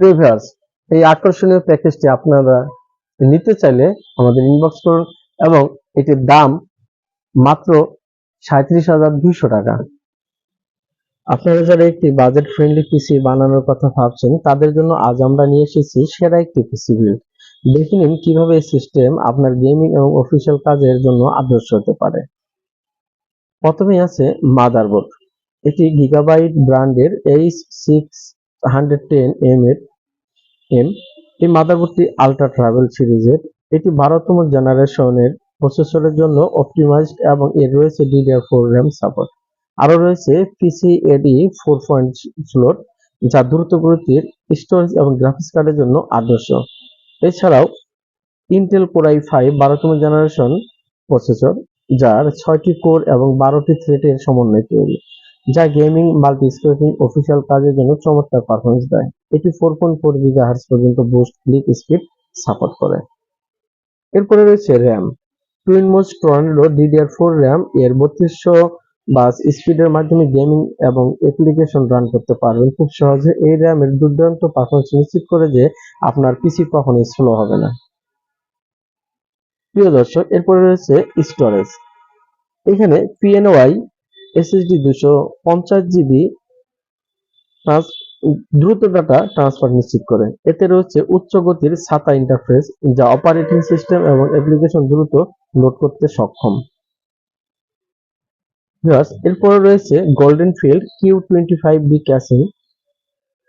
Previous এই আকর্ষণীয় প্যাকেজটি আপনারা নিতে চাইলে আমাদের ইনবক্স করুন এবং এটির দাম মাত্র সাঁত্রিশ হাজার দুইশো টাকা। আপনারা যারা একটি বাজেট ফ্রেন্ডলি পিসি বানানোর কথা ভাবছেন, তাদের জন্য আজ আমরা নিয়ে এসেছি সেরা একটি পিসি বিল্ড দেখে নিন কীভাবে এই সিস্টেম আপনার গেমিং এবং অফিসিয়াল কাজের জন্য আদর্শ হতে পারে। প্রথমে আছে মাদারবোর্ড এটি গিগাবাইট ব্র্যান্ডের H six hundred ten M এর এম, এই মাদারবোর্ডটি আলট্রা ট্রাভেল সিরিজের এটি বারোতম জেনারেশনের প্রসেসরের জন্য অপটিমাইজড এবং এর রয়েছে ডিডিআর ফোর র্যাম সাপোর্ট আরও রয়েছে পিসিএডি ফোর পয়েন্ট স্লোট যা দ্রুত গতির স্টোরেজ এবং গ্রাফিক্স কার্ডের জন্য আদর্শ। এছাড়াও ইন্টেল কোরাই ফাইভ বারোতম জেনারেশন প্রসেসর যার ছয়টি কোর এবং বারোটি থ্রেডের সমন্বয়ে তৈরি, যা গেমিং মাল্টি স্ক্রিন অফিসিয়াল কাজের জন্য চমৎকার পারফরমেন্স দেয়। এটি ফোর পয়েন্ট ফোর পর্যন্ত বুস্ট ক্লিক স্পিড সাপোর্ট করে। এরপরে রয়েছে RAM TwinMOS tornado DDR four RAM এর বত্রিশশো বাস স্পিডের মাধ্যমে গেমিং এবং অ্যাপ্লিকেশন রান করতে পারবেন। খুব সহজে এই র্যামের দুর্দান্ত পারফরমেন্স নিশ্চিত করে যে আপনার পিসি কখনোই স্লো হবে না। প্রিয় দর্শক, এরপরে রয়েছে স্টোরেজ এখানে পিএনওয়াই এসএসডি দুশো পঞ্চাশ জিবি দ্রুত ডাটা ট্রান্সফার নিশ্চিত করে। এতে রয়েছে উচ্চ গতির ছাতা ইন্টারফেস যা অপারেটিং সিস্টেম এবং অ্যাপ্লিকেশন দ্রুত লোড করতে সক্ষম। এরপরে রয়েছে golden field Q twenty five B casing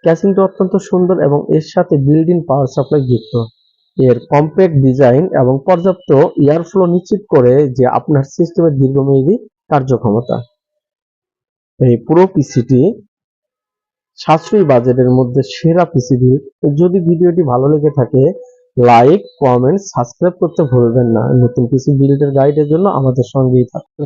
ক্যাসিংটা অত্যন্ত সুন্দর এবং এর সাথে বিল্ড পাওয়ার সাপ্লাই যুক্ত। এর কম্প্যাক্ট ডিজাইন এবং পর্যাপ্ত এয়ার ফ্লো নিশ্চিত করে যে আপনার সিস্টেমের দীর্ঘমেয়াদী কার্যক্ষমতা। এই পুরো পিসিটি সাশ্রয়ী বাজেটের মধ্যে সেরা পিসিবি যদি ভিডিওটি ভালো লেগে থাকে লাইক কমেন্ট সাবস্ক্রাইব করতে ভুলবেন না নতুন পিসি বিল্ডের গাইডের জন্য আমাদের সঙ্গেই থাকুন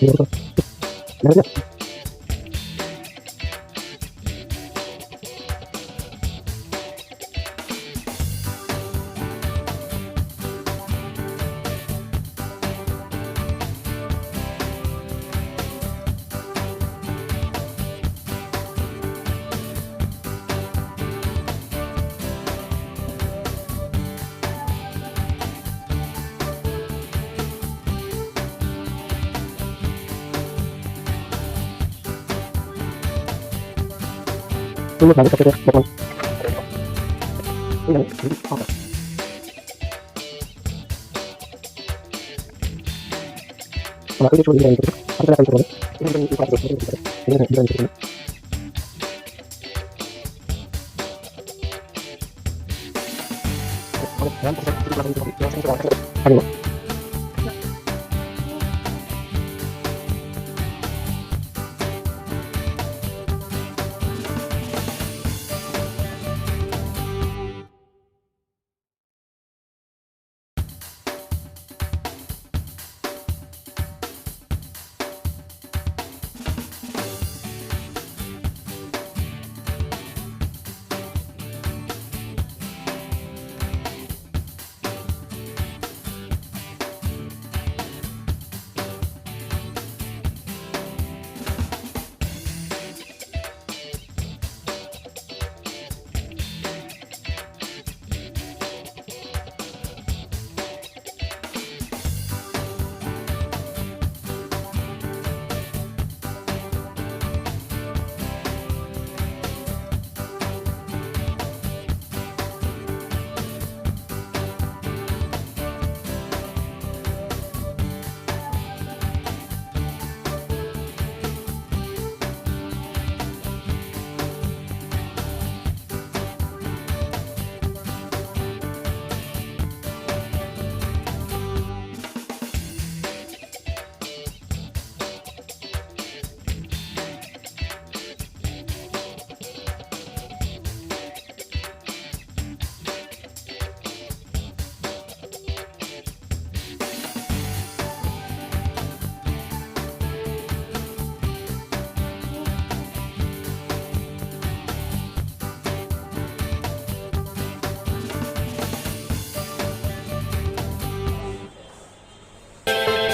Gracias. Ini banyak kecil ya, Ini apa? Kalau ini cuma itu, apa yang terjadi? Ini yang kita harus lakukan. Ini yang kita harus lakukan. Kalau